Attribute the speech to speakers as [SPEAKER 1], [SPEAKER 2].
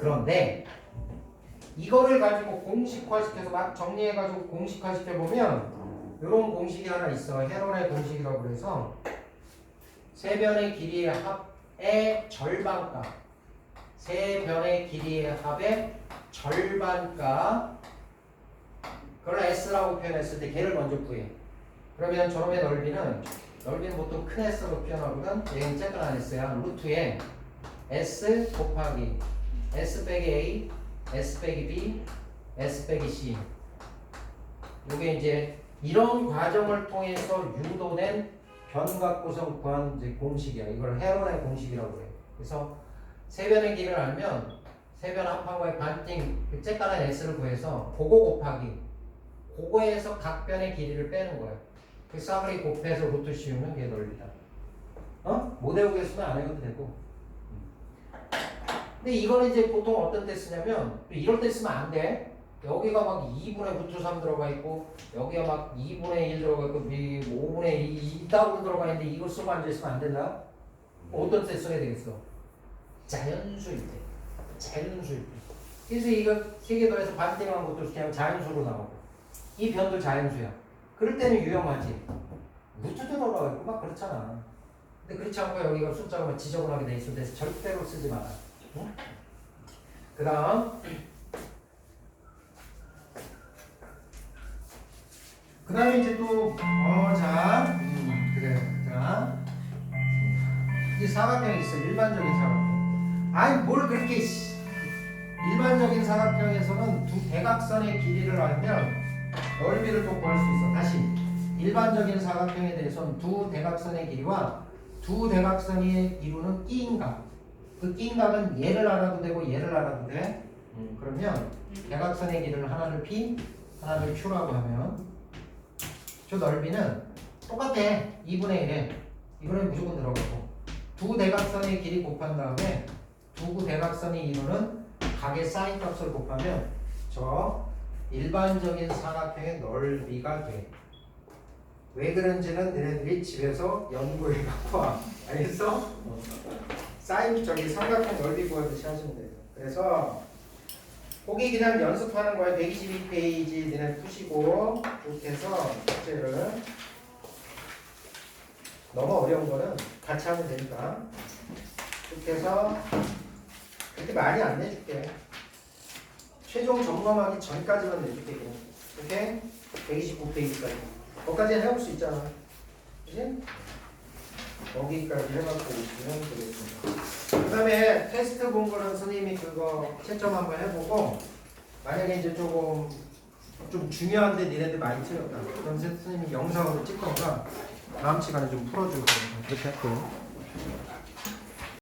[SPEAKER 1] 그런데 이거를 가지고 공식화시켜서 막 정리해가지고 공식화시켜 보면 이런 공식이 하나 있어. 헤론의 공식이라고 그래서 세 변의 길이의 합의 절반값 세 변의 길이의 합의 절반값 그걸 S라고 표현했을 때 걔를 먼저 구해. 그러면 저놈의 넓이는 넓이는 보통 큰 S로 표현하거든. 얘는 작은 안 S야. 루트에 S 곱하기 S 빼기 A, S 빼기 B, S 빼기 C. 이게 이제 이런 과정을 통해서 유도된 변각 구성 구한 이제 공식이야. 이걸 헤론의 공식이라고 그래. 그래서 세 변의 길이를 알면 세변 합하고의 반띵 그 쬐까란 S를 구해서 그거 곱하기 그거에서 각 변의 길이를 빼는 거야. 그 싸그리 곱해서 루트 씌우면 그게 넓이다. 어? 못 외우겠으면 안 해도 되고. 근데 이거는 이제 보통 어떤 때 쓰냐면 또 이럴 때 쓰면 안 돼. 여기가 막 2분의 루트 3 들어가 있고 여기가 막 2분의 1 들어가 있고 5분의 2 이따구로 들어가 있는데 이걸 쓰고 앉아있으면 안 된다. 어떤 때 써야 되겠어? 자연수일 때. 자연수일 때. 그래서 이거 더해서 반띵한 것도 그냥 자연수로 나오고 이 변도 자연수야. 그럴 때는. 루트 들어가 있고 막 그렇잖아. 근데 그렇지 않고 여기가 숫자가 막 지저분하게 돼 있을 때 절대로 쓰지 마라. 응? 그 다음 그 다음에 이제 또, 어, 자, 음, 그래, 자. 이 사각형이 있어, 일반적인 사각형. 아니, 뭘 그렇게, 씨. 일반적인 사각형에서는 두 대각선의 길이를 알면 넓이를 또 구할 수 있어. 다시. 일반적인 사각형에 대해서는 두 대각선의 길이와 두 대각선이 이루는 끼인각. 그 끼인각은 얘를 알아도 되고 얘를 알아도 돼. 음, 그러면 대각선의 길이를 하나를 P, 하나를 Q라고 하면 저 넓이는 똑같아. 2분의 1에. 이거는 무조건 들어가고. 두 대각선의 길이 곱한 다음에 두 대각선이 이루는 각의 사인 값을 곱하면 저 일반적인 사각형의 넓이가 돼. 왜 그런지는 너네들이 집에서 연구해 갖고 와. 알겠어? 어. 사인 저기 삼각형 넓이 구하듯이 하시면 돼요. 그래서 거기 그냥 연습하는 거야. 122페이지 너네 푸시고 이렇게 해서 숙제를 너무 어려운 거는 같이 하면 되니까 이렇게 해서 그렇게 많이 안 내줄게. 최종 점검하기 전까지만 내줄게 그냥. 이렇게 129페이지까지. 거기까지 해볼 수 있잖아. 그지? 거기까지 해갖고 오시면 되겠습니다. 그 다음에 테스트 본 거는 선생님이 그거 채점 한번 해보고 만약에 이제 조금 좀 중요한데 니네들 많이 틀렸다. 그럼 선생님이 영상으로 찍던가 다음 시간에 좀 풀어주고 그렇게 할게요.